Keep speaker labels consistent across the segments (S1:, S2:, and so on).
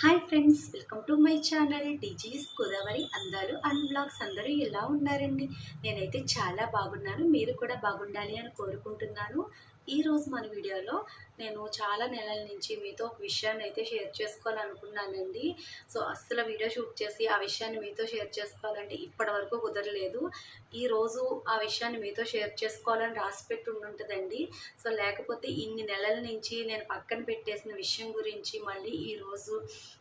S1: Hi friends welcome to my channel disease Godavari. అందాలు and blogs అందరూ ఎలా ఉన్నారండి? నేనైతే చాలా బాగున్నాను మీరు కూడా బాగుండాలి అని కోరుకుంటున్నాను. ఈరోజు మన వీడియోలో నేను చాలా నెలల నుంచి మీతో ఒక విషయాన్ని అయితే షేర్ చేసుకోవాలనుకున్నానండి. సో అస్సలు వీడియో షూట్ చేసి ఆ విషయాన్ని మీతో షేర్ చేసుకోవాలంటే ఇప్పటి వరకు కుదరలేదు ఈరోజు ఆ విషయాన్ని మీతో షేర్ చేసుకోవాలని రాసిపెట్టి ఉంటుందండి సో లేకపోతే ఇన్ని నెలల నుంచి నేను పక్కన పెట్టేసిన విషయం గురించి మళ్ళీ ఈరోజు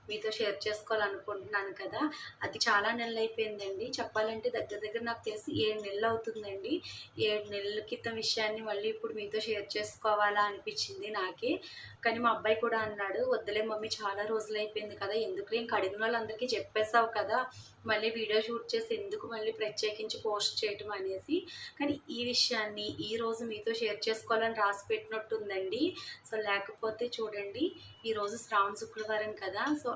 S1: మీతో షేర్ చేసుకోవాలనుకుంటున్నాను కదా. అది చాలా నెలలు అయిపోయిందండి. చెప్పాలంటే దగ్గర దగ్గర నాకు తెలిసి ఏడు నెలలు అవుతుందండి. ఏడు నెలల క్రితం విషయాన్ని మళ్ళీ ఇప్పుడు మీతో షేర్ చేసుకోవాలా అనిపించింది నాకే. కానీ మా అబ్బాయి కూడా అన్నాడు వద్దులే మమ్మీ చాలా రోజులు అయిపోయింది కదా ఎందుకు ఇంక అడిగిన వాళ్ళందరికీ చెప్పేసావు కదా మళ్ళీ వీడియో షూట్ చేసి ఎందుకు మళ్ళీ ప్రత్యేకించి పోస్ట్ చేయటం అనేసి. కానీ ఈ విషయాన్ని ఈ రోజు మీతో షేర్ చేసుకోవాలని రాసి పెట్టినట్టుందండి. సో లేకపోతే చూడండి ఈరోజు శ్రావణ శుక్రవారం కదా సో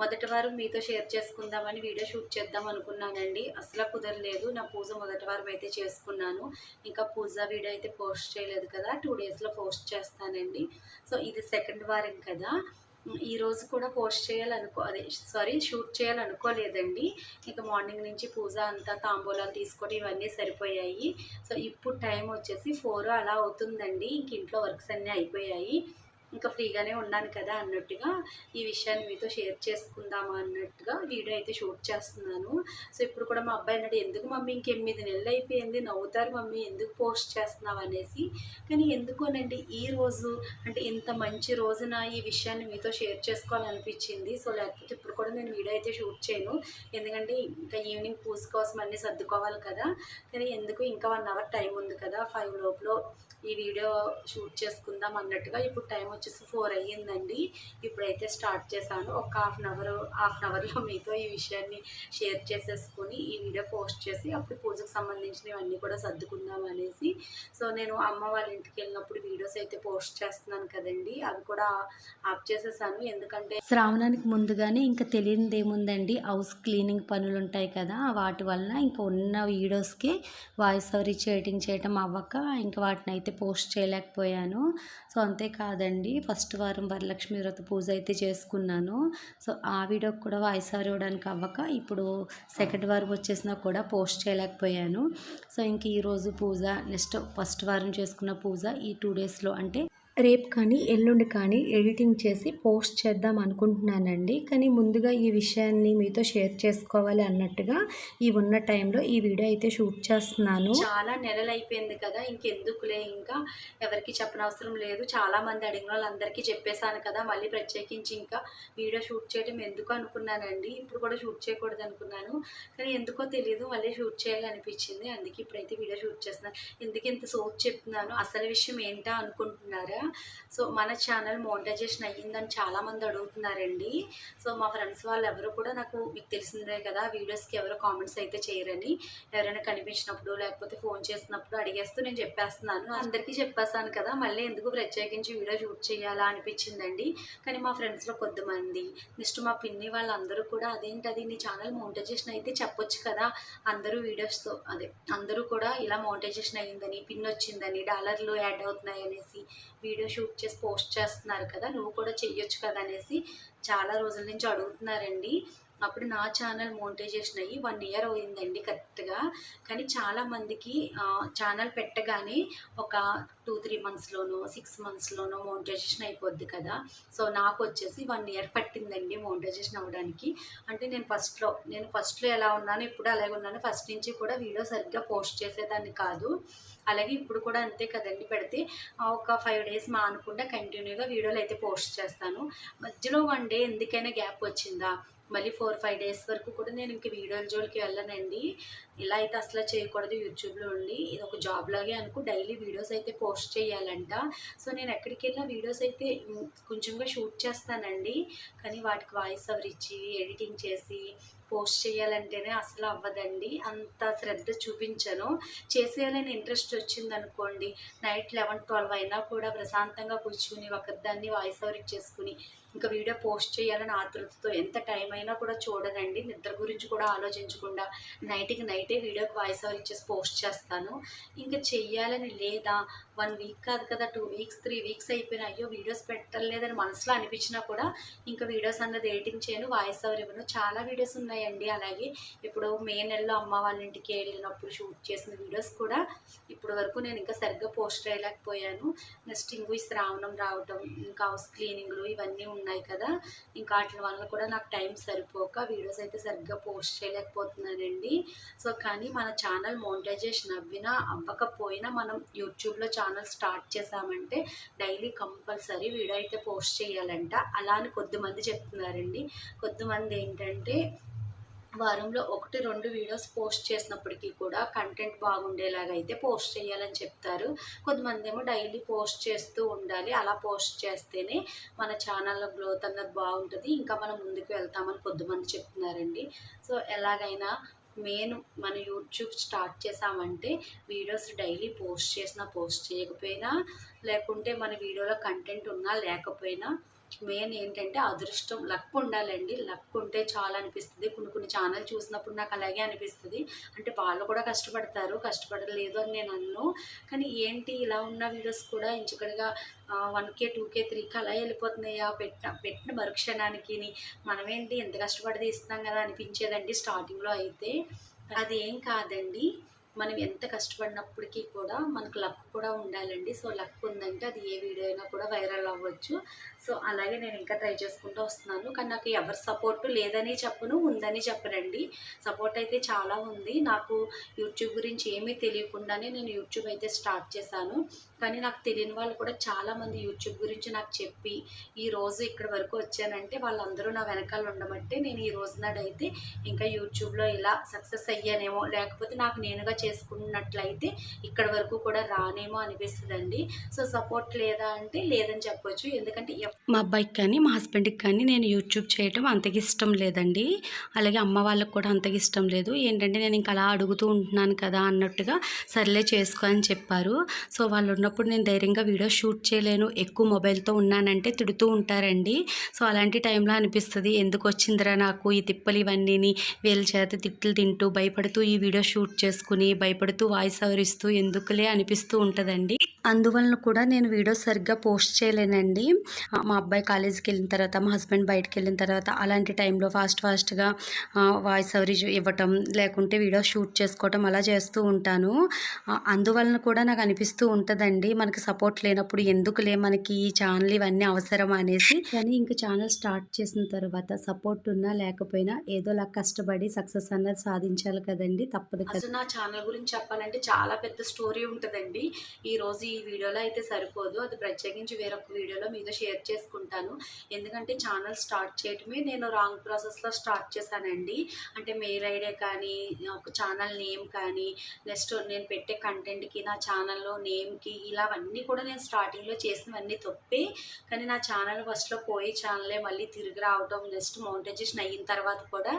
S1: మొదటి వారం మీతో షేర్ చేసుకుందామని వీడియో షూట్ చేద్దాం అనుకున్నానండి. అసలు కుదరలేదు. నా పూజ మొదటి వారం అయితే చేసుకున్నాను. ఇంకా పూజ వీడియో అయితే పోస్ట్ చేయలేదు కదా. టూ డేస్లో పోస్ట్ చేస్తానండి. సో ఇది సెకండ్ వారం కదా. ఈ రోజు కూడా పోస్ట్ చేయాలనుకో అదే సారీ షూట్ చేయాలనుకోలేదండి. ఇక మార్నింగ్ నుంచి పూజ అంతా తాంబూలాలు తీసుకోవడం ఇవన్నీ సరిపోయాయి. సో ఇప్పుడు టైం వచ్చేసి ఫోర్ అలా అవుతుందండి. ఇంక ఇంట్లో వర్క్స్ అన్నీ అయిపోయాయి. ఇంకా ఫ్రీగానే ఉన్నాను కదా అన్నట్టుగా ఈ విషయాన్ని మీతో షేర్ చేసుకుందామా అన్నట్టుగా వీడియో అయితే షూట్ చేస్తున్నాను. సో ఇప్పుడు కూడా మా అబ్బాయి అన్నాడు ఎందుకు మమ్మీ ఇంకెనిమిది నెలలు అయిపోయింది నవ్వుతారు మమ్మీ ఎందుకు పోస్ట్ చేస్తున్నావు? అనేసి. కానీ ఎందుకోనండి ఈ రోజు అంటే ఇంత మంచి రోజున ఈ విషయాన్ని మీతో షేర్ చేసుకోవాలనిపించింది. సో లేకపోతే ఇప్పుడు కూడా నేను వీడియో అయితే షూట్ చేయను. ఎందుకంటే ఇంకా ఈవినింగ్ పూజ కోసం అన్నీ సర్దుకోవాలి కదా. కానీ ఎందుకు ఇంకా వన్ అవర్ టైం ఉంది కదా ఫైవ్ లోపల ఈ వీడియో షూట్ చేసుకుందాం అన్నట్టుగా ఇప్పుడు టైం వచ్చేసి ఫోర్ అయ్యిందండి. ఇప్పుడైతే స్టార్ట్ చేశాను. ఒక half an hour half an అవర్లో మీతో ఈ విషయాన్ని షేర్ చేసేసుకొని ఈ వీడియో పోస్ట్ చేసి అప్పుడు పూజకు సంబంధించినవన్నీ కూడా సర్దుకుందాం అనేసి సో నేను అమ్మ వాళ్ళ ఇంటికి వెళ్ళినప్పుడు వీడియోస్ అయితే పోస్ట్ చేస్తున్నాను కదండి. అవి కూడా ఆఫ్ చేసేసాను. ఎందుకంటే శ్రావణానికి ముందుగానే ఇంకా తెలియనిది ఏముందండి? హౌస్ క్లీనింగ్ పనులు ఉంటాయి కదా వాటి వల్ల ఇంకా ఉన్న వీడియోస్కి వాయిస్ ఓవర్ ఇచ్చి ఎడిటింగ్ చేయటం అవ్వక ఇంకా వాటిని అయితే పోస్ట్ చేయలేకపోయాను. సో అంతేకాదండి ఫస్ట్ వారం వరలక్ష్మి వ్రత పూజ అయితే చేసుకున్నాను. సో ఆ వీడియోకి కూడా వాయిస్ ఓవర్ ఇవ్వడానికి అవ్వక ఇప్పుడు సెకండ్ వారం వచ్చేసినా కూడా పోస్ట్ చేయలేకపోయాను. సో ఇంక ఈరోజు పూజ నెక్స్ట్ ఫస్ట్ ఫస్ట్ వారం చేసుకున్న పూజ ఈ టూ డేస్లో అంటే రేపు కానీ ఎల్లుండి కానీ ఎడిటింగ్ చేసి పోస్ట్ చేద్దాం అనుకుంటున్నానండి. కానీ ముందుగా ఈ విషయాన్ని మీతో షేర్ చేసుకోవాలి అన్నట్టుగా ఈ ఉన్న టైంలో ఈ వీడియో అయితే షూట్ చేస్తున్నాను. చాలా నెలలు అయిపోయింది కదా ఇంకెందుకులే ఇంకా? ఎవరికి చెప్పనవసరం లేదు. చాలామంది అడిగిన వాళ్ళందరికీ చెప్పేశాను కదా మళ్ళీ ప్రత్యేకించి ఇంకా వీడియో షూట్ చేయడం ఎందుకు అనుకున్నానండి. ఇప్పుడు కూడా షూట్ చేయకూడదు అనుకున్నాను. కానీ ఎందుకో తెలియదు మళ్ళీ షూట్ చేయాలనిపించింది. అందుకే ఇప్పుడైతే వీడియో షూట్ చేస్తున్నాను. ఎందుకు ఇంత సోచ్ చెప్తున్నాను? అసలు విషయం ఏంటా అనుకుంటున్నారా? సో మన ఛానల్ మోనిటైజేషన్ అయ్యిందని చాలామంది అడుగుతున్నారండి. సో మా ఫ్రెండ్స్ వాళ్ళు ఎవరు కూడా నాకు మీకు తెలిసిందే కదా వీడియోస్కి ఎవరు కామెంట్స్ అయితే చేయరని. ఎవరైనా కనిపించినప్పుడు లేకపోతే ఫోన్ చేసినప్పుడు అడిగేస్తూ నేను చెప్పేస్తున్నాను. అందరికీ చెప్పేస్తాను కదా మళ్ళీ ఎందుకు ప్రత్యేకించి వీడియో షూట్ చేయాలా అనిపించిందండి. కానీ మా ఫ్రెండ్స్లో కొద్దిమంది నెక్స్ట్ మా పిన్ని వాళ్ళందరూ కూడా అదేంటి అది నీ ఛానల్ మోనిటైజేషన్ అయితే చెప్పొచ్చు కదా. అందరూ వీడియోస్తో అదే అందరూ కూడా ఇలా మోనిటైజేషన్ అయ్యిందని పిన్ వచ్చిందని డాలర్లు యాడ్ అవుతున్నాయి అనేసి వీడియో షూట్ చేసి పోస్ట్ చేస్తున్నారు కదా నువ్వు కూడా చెయ్యొచ్చు కదా అనేసి చాలా రోజుల నుంచి అడుగుతున్నారండి. అప్పుడు నా ఛానల్ మోనిటైజేషన్ అయ్యి వన్ ఇయర్ అయిందండి కరెక్ట్గా కానీ చాలామందికి ఛానల్ పెట్టగానే ఒక టూ త్రీ మంత్స్లోనో సిక్స్ మంత్స్లోనో మోనిటైజేషన్ అయిపోద్ది కదా. సో నాకు వచ్చేసి వన్ ఇయర్ పట్టిందండి మోనిటైజేషన్ అవ్వడానికి. అంటే నేను ఫస్ట్లో నేను ఫస్ట్లో ఎలా ఉన్నాను ఇప్పుడు అలాగే ఉన్నాను ఫస్ట్ నుంచి కూడా వీడియో సరిగ్గా పోస్ట్ చేసేదాన్ని కాదు. అలాగే ఇప్పుడు కూడా అంతే కదండి పెడితే ఒక ఫైవ్ డేస్ మా అనుకుంటే కంటిన్యూగా వీడియోలు అయితే పోస్ట్ చేస్తాను. మధ్యలో వన్ డే ఎందుకైనా గ్యాప్ వచ్చిందా? మళ్ళీ ఫోర్ ఫైవ్ డేస్ వరకు కూడా నేను ఇంక వీడియోల జోలికి వెళ్ళనండి. ఇలా అయితే అసలు చేయకూడదు యూట్యూబ్లో ఉండి. ఇది ఒక జాబ్ లాగే అనుకో డైలీ వీడియోస్ అయితే పోస్ట్ చేయాలంట. సో నేను ఎక్కడికి వెళ్ళినా వీడియోస్ అయితే కొంచెంగా షూట్ చేస్తానండి. కానీ వాటికి వాయిస్ ఓవర్ ఇచ్చి ఎడిటింగ్ చేసి పోస్ట్ చేయాలంటేనే అసలు అవ్వదండి. అంత శ్రద్ధ చూపించను. చేసేయాలని ఇంట్రెస్ట్ వచ్చింది అనుకోండి నైట్ లెవెన్ ట్వెల్వ్ అయినా కూడా ప్రశాంతంగా కూర్చుని ఒకదాన్ని వాయిస్ ఓవర్ ఇచ్చేసుకుని ఇంకా వీడియో పోస్ట్ చేయాలని ఆతృతతో ఎంత టైం అయినా కూడా చూడనండి. నిద్ర గురించి కూడా ఆలోచించకుండా నైట్కి నైటే వీడియోకి వాయిస్ ఓవర్ ఇచ్చేసి పోస్ట్ చేస్తాను. ఇంకా చెయ్యాలని లేదా వన్ వీక్ కాదు కదా టూ వీక్స్ త్రీ వీక్స్ అయిపోయినా అయ్యో వీడియోస్ పెట్టలేదని మనసులో అనిపించినా కూడా ఇంకా వీడియోస్ అన్నది ఎడిటింగ్ చేయను వాయిస్ ఓవర్ ఇవ్వను. చాలా వీడియోస్ ఉన్నాయండి. అలాగే ఇప్పుడు మే నెలలో అమ్మ వాళ్ళ ఇంటికి వెళ్ళినప్పుడు షూట్ చేసిన వీడియోస్ కూడా ఇప్పటి వరకు నేను ఇంకా సరిగ్గా పోస్ట్ చేయలేకపోయాను. నెక్స్ట్ ఇంకో ఈ శ్రావణం రావటం ఇంకా హౌస్ క్లీనింగ్లు ఇవన్నీ ఉన్నాయి ఉన్నాయి కదా. ఇంకా వాటి వల్ల కూడా నాకు టైం సరిపోక వీడియోస్ అయితే సరిగ్గా పోస్ట్ చేయలేకపోతున్నానండి. సో కానీ మన ఛానల్ మోనిటైజేషన్ అవ్వినా అవ్వకపోయినా మనం యూట్యూబ్లో ఛానల్ స్టార్ట్ చేసామంటే డైలీ కంపల్సరీ వీడియో అయితే పోస్ట్ చేయాలంట. అలా అని కొద్దిమంది చెప్తున్నారండి. కొద్దిమంది ఏంటంటే వారంలో ఒకటి రెండు వీడియోస్ పోస్ట్ చేసినప్పటికీ కూడా కంటెంట్ బాగుండేలాగా అయితే పోస్ట్ చేయాలని చెప్తారు. కొంతమంది ఏమో డైలీ పోస్ట్ చేస్తూ ఉండాలి. అలా పోస్ట్ చేస్తేనే మన ఛానల్లో గ్రోత్ అన్నది బాగుంటుంది. ఇంకా మనం ముందుకు వెళ్తామని కొద్దిమంది చెప్తున్నారండి. సో ఎలాగైనా మెయిన్ మన యూట్యూబ్ స్టార్ట్ చేసామంటే వీడియోస్ డైలీ పోస్ట్ చేసినా పోస్ట్ చేయకపోయినా లేకుంటే మన వీడియోలో కంటెంట్ ఉన్నా లేకపోయినా మెయిన్ ఏంటంటే అదృష్టం. లక్ ఉండాలండి. లక్ ఉంటే చాలా అనిపిస్తుంది. కొన్ని కొన్ని ఛానల్ చూసినప్పుడు నాకు అలాగే అనిపిస్తుంది. అంటే వాళ్ళు కూడా కష్టపడతారు. కష్టపడలేదు అని నేను అన్ను. కానీ ఏంటి ఇలా ఉన్న వీడియోస్ కూడా ఇంచుకడిగా వన్ కే టూ కే త్రీకి అలా వెళ్ళిపోతున్నాయా. పెట్టిన పెట్టిన మరుక్షణానికి మనమేంటి ఎంత కష్టపడి తీస్తున్నాం కదా అనిపించేదండి స్టార్టింగ్లో అయితే. అది కాదండి. మనం ఎంత కష్టపడినప్పటికీ కూడా మనకు లక్ కూడా ఉండాలండి. సో లక్ ఉందంటే అది ఏ వీడియో అయినా కూడా వైరల్ అవ్వచ్చు. సో అలాగే నేను ఇంకా ట్రై చేసుకుంటూ వస్తున్నాను. కానీ నాకు ఎవరి సపోర్టు లేదని చెప్పను ఉందని చెప్పనండి. సపోర్ట్ అయితే చాలా ఉంది. నాకు యూట్యూబ్ గురించి ఏమీ తెలియకుండానే నేను యూట్యూబ్ అయితే స్టార్ట్ చేశాను. కానీ నాకు తెలియని వాళ్ళు కూడా చాలామంది యూట్యూబ్ గురించి నాకు చెప్పి ఈ రోజు ఇక్కడ వరకు వచ్చానంటే వాళ్ళందరూ నా వెనకాల ఉండమంటే నేను ఈ రోజు నాడైతే ఇంకా యూట్యూబ్లో ఇలా సక్సెస్ అయ్యానేమో. లేకపోతే నాకు నేనుగా చేసుకున్నట్లయితే ఇక్కడ వరకు కూడా రానేమో అనిపిస్తుందండి. సో సపోర్ట్ లేదా అంటే లేదని చెప్పొచ్చు. ఎందుకంటే
S2: మా అబ్బాయికి కానీ మా హస్బెండ్కి కానీ నేను యూట్యూబ్ చేయటం అంతకి ఇష్టం లేదండి. అలాగే అమ్మ వాళ్ళకి కూడా అంతకి ఇష్టం లేదు. ఏంటంటే నేను ఇంకా అలా అడుగుతూ ఉంటున్నాను కదా అన్నట్టుగా సర్లే చేసుకో అని చెప్పారు. సో వాళ్ళు ఉన్నప్పుడు నేను ధైర్యంగా వీడియో షూట్ చేయలేను. ఎక్కువ మొబైల్తో ఉన్నానంటే తిడుతూ ఉంటారండి. సో అలాంటి టైంలో అనిపిస్తుంది ఎందుకు వచ్చిందిరా నాకు ఈ తిప్పలు ఇవన్నీని? వీళ్ళ చేత తిట్లు తింటూ భయపడుతూ ఈ వీడియో షూట్ చేసుకుని భయపడుతూ వాయిస్ ఓవర్ ఇస్తూ ఎందుకులే అనిపిస్తూ ఉంటుందండి. అందువలన కూడా నేను వీడియో సరిగ్గా పోస్ట్ చేయలేనండి. మా అబ్బాయి కాలేజీకి వెళ్ళిన తర్వాత మా హస్బెండ్ బయటకు వెళ్ళిన తర్వాత అలాంటి టైంలో ఫాస్ట్ ఫాస్ట్గా వాయిస్ ఓవర్ ఇవ్వటం లేకుంటే వీడియో షూట్ చేసుకోవటం అలా చేస్తూ ఉంటాను. అందువలన కూడా నాకు అనిపిస్తూ ఉంటుందండి మనకి సపోర్ట్ లేనప్పుడు ఎందుకులే మనకి ఈ ఛానల్ ఇవన్నీ అవసరం అనేసి. కానీ ఇంకా ఛానల్ స్టార్ట్ చేసిన తర్వాత సపోర్ట్ ఉన్నా లేకపోయినా ఏదోలా కష్టపడి సక్సెస్ అన్నది సాధించాలి కదండి తప్పదు కదా.
S1: నా ఛానల్ గురించి చెప్పాలంటే చాలా పెద్ద స్టోరీ ఉంటుందండి. ఈరోజు ఈ వీడియోలో అయితే సరిపోదు. అది ప్రత్యేకించి వేరొక వీడియోలో మీతో షేర్ చేసుకుంటాను. ఎందుకంటే ఛానల్ స్టార్ట్ చేయటమే నేను రాంగ్ ప్రాసెస్లో స్టార్ట్ చేశానండి. అంటే మెయిల్ ఐడియా కానీ ఒక ఛానల్ నేమ్ కానీ నెక్స్ట్ నేను పెట్టే కంటెంట్కి నా ఛానల్లో నేమ్కి ఇలావన్నీ కూడా నేను స్టార్టింగ్లో చేసినవన్నీ తప్పే. కానీ నా ఛానల్ ఫస్ట్లో పోయి ఛానలే మళ్ళీ తిరిగి రావడం నెక్స్ట్ మౌంటైజేషన్ అయిన తర్వాత కూడా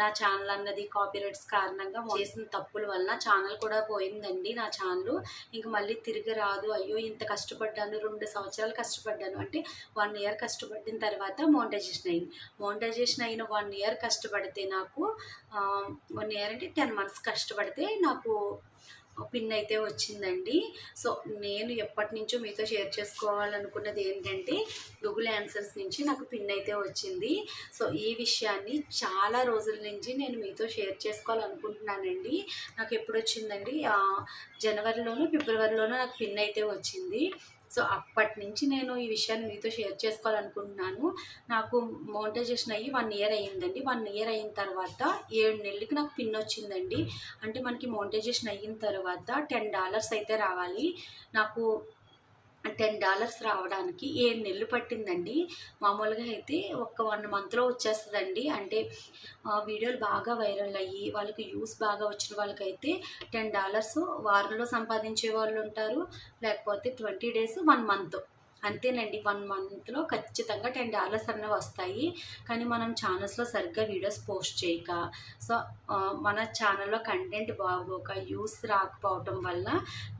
S1: నా ఛానల్ అన్నది కాపీరైట్స్ కారణంగా చేసిన తప్పుల వల్ల ఛానల్ కూడా పోయిందండి నా ఛానల్. ఇంక మళ్ళీ తిరిగి రాదు. అయ్యో ఇంత కష్టపడ్డాను రెండు సంవత్సరాలు కష్టపడ్డాను. అంటే వన్ ఇయర్ కష్టపడిన తర్వాత మోనిటైజేషన్ అయింది. మోనిటైజేషన్ అయిన వన్ ఇయర్ కష్టపడితే నాకు వన్ ఇయర్ అంటే టెన్ మంత్స్ కష్టపడితే నాకు పిన్ అయితే వచ్చిందండి. సో నేను ఎప్పటి నుంచో మీతో షేర్ చేసుకోవాలనుకున్నది ఏంటంటే గూగుల్ ఆన్సర్స్ నుంచి నాకు పిన్ అయితే వచ్చింది. సో ఈ విషయాన్ని చాలా రోజుల నుంచి నేను మీతో షేర్ చేసుకోవాలనుకుంటున్నానండి. నాకు ఎప్పుడు వచ్చిందండి జనవరిలోనూ ఫిబ్రవరిలోనూ నాకు పిన్ అయితే వచ్చింది. సో అప్పటి నుంచి నేను ఈ విషయాన్ని మీతో షేర్ చేసుకోవాలనుకుంటున్నాను. నాకు మోనిటైజేషన్ అయ్యి వన్ ఇయర్ అయ్యిందండి. వన్ ఇయర్ అయిన తర్వాత ఏడు నెలలకి నాకు పిన్ వచ్చిందండి. అంటే మనకి మోనిటైజేషన్ అయిన తర్వాత టెన్ డాలర్స్ అయితే రావాలి. నాకు టెన్ డాలర్స్ రావడానికి ఏడు నెలలు పట్టిందండి. మామూలుగా అయితే ఒక వన్ మంత్లో వచ్చేస్తుందండి. అంటే వీడియోలు బాగా వైరల్ అయ్యి వాళ్ళకి యూస్ బాగా వచ్చిన వాళ్ళకైతే టెన్ డాలర్స్ వారంలో సంపాదించే వాళ్ళు ఉంటారు. లేకపోతే ట్వంటీ డేస్ వన్ మంత్. అంతేనండి. వన్ మంత్లో ఖచ్చితంగా టెన్ డాలర్స్ అన్నవి వస్తాయి. కానీ మనం ఛానల్స్లో సరిగ్గా వీడియోస్ పోస్ట్ చేయక సో మన ఛానల్లో కంటెంట్ బాగోక యూస్ రాకపోవటం వల్ల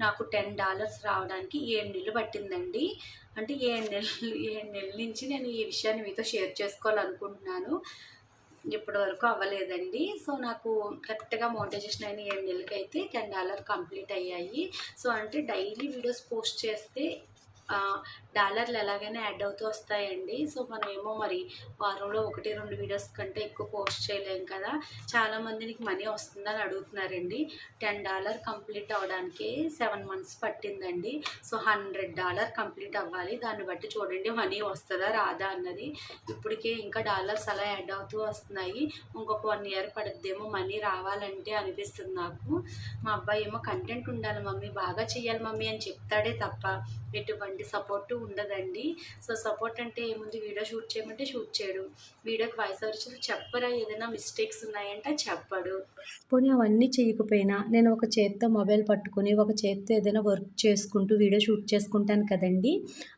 S1: నాకు టెన్ డాలర్స్ రావడానికి ఏడు నెలలు పట్టిందండి. అంటే ఏడు నెలలు ఏడు నెలల నుంచి నేను ఈ విషయాన్ని మీతో షేర్ చేసుకోవాలనుకుంటున్నాను. ఇప్పటి వరకు అవ్వలేదండి. సో నాకు కరెక్ట్గా మోనిటైజేషన్ అయిన ఏడు నెలలకైతే టెన్ డాలర్ కంప్లీట్ అయ్యాయి. సో అంటే డైలీ వీడియోస్ పోస్ట్ చేస్తే డాలర్లు ఎలాగైనా యాడ్ అవుతూ వస్తాయండి. సో మనం ఏమో మరి వారంలో ఒకటి రెండు వీడియోస్ కంటే ఎక్కువ పోస్ట్ చేయలేం కదా. చాలా నీకు మనీ వస్తుందని అడుగుతున్నారండి. టెన్ డాలర్ కంప్లీట్ అవ్వడానికి సెవెన్ మంత్స్ పట్టిందండి. సో హండ్రెడ్ డాలర్ కంప్లీట్ అవ్వాలి. దాన్ని బట్టి చూడండి మనీ వస్తుందా రాదా అన్నది. ఇప్పటికే ఇంకా డాలర్స్ అలా యాడ్ అవుతూ వస్తున్నాయి. ఇంకొక వన్ ఇయర్ పడుద్దేమో మనీ రావాలంటే అనిపిస్తుంది నాకు. మా అబ్బాయి ఏమో కంటెంట్ ఉండాలి మమ్మీ బాగా చేయాలి మమ్మీ అని చెప్తాడే తప్ప ఎటువంటి సపోర్ట్ ఉండదండి. సో సపోర్ట్ అంటే ఏముంది? వీడియో షూట్ చేయమంటే షూట్ చేయడు. వీడియోకి వాయిస్ ఓవర్ చెప్పరా? ఏదైనా మిస్టేక్స్ ఉన్నాయంటే చెప్పడు.
S2: పోనీ అవన్నీ చేయకపోయినా నేను ఒక చేత్తో మొబైల్ పట్టుకొని ఒక చేత్తో ఏదైనా వర్క్ చేసుకుంటూ వీడియో షూట్ చేసుకుంటాను కదండి.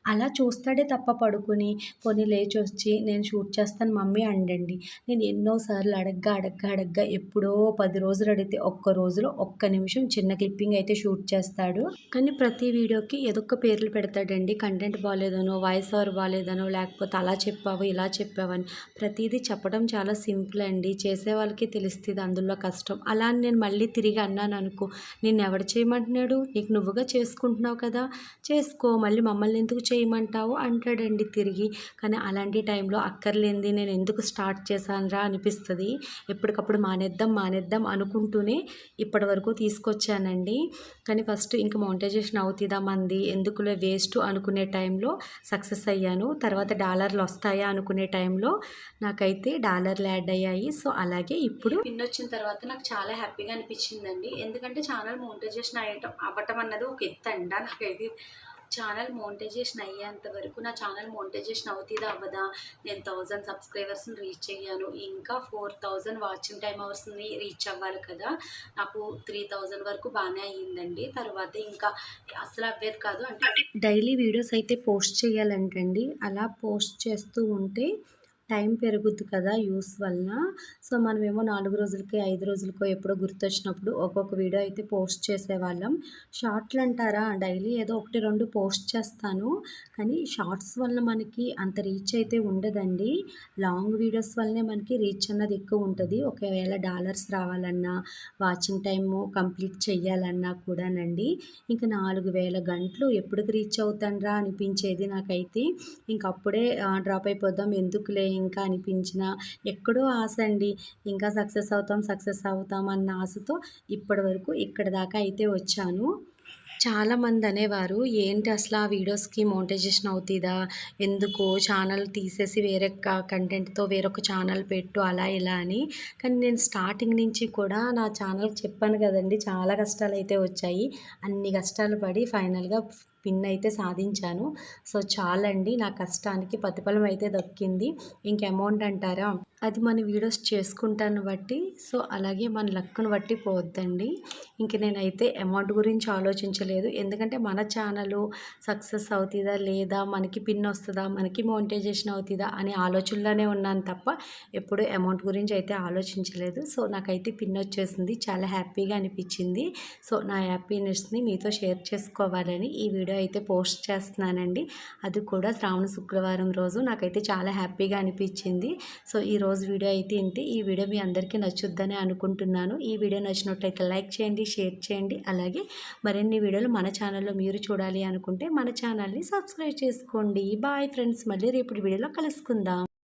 S2: అలా చూస్తాడే తప్ప పడుకొని పోనీ లేచి వచ్చి నేను షూట్ చేస్తాను మమ్మీ అండండి. నేను ఎన్నోసార్లు అడగ్గా అడగ్గా అడగ్గా ఎప్పుడో పది రోజులు అడిగితే ఒక్క రోజులో ఒక్క నిమిషం చిన్న క్లిప్పింగ్ అయితే షూట్ చేస్తాడు. కానీ ప్రతి వీడియోకి ఏదొక్క పేర్లు పెడతాడు. మాట్లాడండి కంటెంట్ బాగాలేదనో వాయిస్ ఓవర్ బాగాలేదనో లేకపోతే అలా చెప్పావు ఇలా చెప్పావని ప్రతిదీ చెప్పడం చాలా సింపుల్ అండి. చేసే వాళ్ళకి తెలుస్తుంది అందులో కష్టం. అలా అని నేను మళ్ళీ తిరిగి అన్నాను అనుకో నేను ఎవడు చేయమంటున్నాడు? నీకు నువ్వుగా చేసుకుంటున్నావు కదా? చేసుకో మళ్ళీ మమ్మల్ని ఎందుకు చేయమంటావు? అంటాడండి తిరిగి. కానీ అలాంటి టైంలో అక్కర్లేంది నేను ఎందుకు స్టార్ట్ చేశానురా? అనిపిస్తుంది. ఎప్పటికప్పుడు మానేద్దాం మానేద్దాం అనుకుంటూనే ఇప్పటి వరకు తీసుకొచ్చానండి. కానీ ఫస్ట్ ఇంకా మౌంటైజేషన్ అవుతుందా మంది? ఎందుకులే వేస్ట్? అనుకునే టైంలో సక్సెస్ అయ్యాను. తర్వాత డాలర్లు వస్తాయా అనుకునే టైంలో నాకైతే డాలర్లు యాడ్ అయ్యాయి. సో అలాగే ఇప్పుడు
S1: పిన్ వచ్చిన తర్వాత నాకు చాలా హ్యాపీగా అనిపించిందండి. ఎందుకంటే ఛానల్ మోనిటైజేషన్ అయ్యటం అవ్వటం అన్నది ఒక ఎత్తండ అంట నాకైతే. ఛానల్ మోనిటైజేషన్ అయ్యేంత వరకు నా ఛానల్ మోనిటైజేషన్ అవుతుందా అవ్వదా? నేను థౌజండ్ సబ్స్క్రైబర్స్ని రీచ్ అయ్యాను. ఇంకా ఫోర్ థౌజండ్ వాచింగ్ టైం అవర్స్ని రీచ్ అవ్వాలి కదా? నాకు త్రీ థౌజండ్ వరకు బాగానే అయ్యిందండి. తర్వాత ఇంకా అసలు అవ్వేది కాదు. అంటే
S2: డైలీ వీడియోస్ అయితే పోస్ట్ చేయాలంటండి. అలా పోస్ట్ చేస్తూ ఉంటే టైం పెరుగుద్ది కదా యూస్ వలన. సో మనమేమో నాలుగు రోజులకి ఐదు రోజులకో ఎప్పుడో గుర్తొచ్చినప్పుడు ఒక్కొక్క వీడియో అయితే పోస్ట్ చేసేవాళ్ళం. షార్ట్లు అంటారా? డైలీ ఏదో ఒకటి రెండు పోస్ట్ చేస్తాను. కానీ షార్ట్స్ వలన మనకి అంత రీచ్ అయితే ఉండదండి. లాంగ్ వీడియోస్ వల్లనే మనకి రీచ్ అన్నది ఎక్కువ ఉంటుంది. ఒకవేళ డాలర్స్ రావాలన్నా వాచింగ్ టైము కంప్లీట్ చేయాలన్నా కూడానండి. ఇంకా నాలుగు వేల గంటలు ఎప్పటికి రీచ్ అవుతానరా అనిపించేది నాకైతే. ఇంక అప్పుడే డ్రాప్ అయిపోదాం ఎందుకులే ఇంకా అనిపించిన ఎక్కడో ఆశ అండి. ఇంకా సక్సెస్ అవుతాం సక్సెస్ అవుతాం అన్న ఆశతో ఇప్పటి వరకు ఇక్కడ దాకా అయితే వచ్చాను. చాలామంది అనేవారు ఏంటి అసలు ఆ వీడియోస్కి మోనిటైజేషన్ అవుతుందా? ఎందుకు? ఛానల్ తీసేసి వేరే కంటెంట్తో వేరొక ఛానల్ పెట్టు అలా ఇలా అని. కానీ నేను స్టార్టింగ్ నుంచి కూడా నా ఛానల్ చెప్పాను కదండి చాలా కష్టాలు అయితే వచ్చాయి. అన్ని కష్టాలు పడి ఫైనల్గా పిన్ అయితే సాధించాను. సో చాలండి నా కష్టానికి ప్రతిఫలం అయితే దక్కింది. ఇంక అమౌంట్ అంటారా? అది మన వీడియోస్ చేసుకుంటాను బట్టి సో అలాగే మన లక్కును బట్టి పోవద్దండి. ఇంక నేనైతే అమౌంట్ గురించి ఆలోచించలేదు. ఎందుకంటే మన ఛానల్ సక్సెస్ అవుతుందా లేదా మనకి పిన్ వస్తుందా మనకి మోనిటైజేషన్ అవుతుందా అనే ఆలోచనలోనే ఉన్నాను తప్ప ఎప్పుడు అమౌంట్ గురించి అయితే ఆలోచించలేదు. సో నాకైతే పిన్ వచ్చేసింది. చాలా హ్యాపీగా అనిపించింది. సో నా హ్యాపీనెస్ని మీతో షేర్ చేసుకోవాలని ఈ వీడియో అయితే పోస్ట్ చేస్తున్నానండి. అది కూడా శ్రావణ శుక్రవారం రోజు. నాకైతే చాలా హ్యాపీగా అనిపించింది. సో ఈ రోజు వీడియో అయితే ఇంతే. ఈ వీడియో మీ అందరికీ నచ్చుద్దని అనుకుంటున్నాను. ఈ వీడియో నచ్చినట్లయితే లైక్ చేయండి షేర్ చేయండి. అలాగే మరిన్ని వీడియో వీడియోలు మన ఛానల్లో మీరు చూడాలి అనుకుంటే మన ఛానల్ని సబ్స్క్రైబ్ చేసుకోండి. బాయ్ ఫ్రెండ్స్ మళ్ళీ రేపు వీడియోలో కలుసుకుందాం.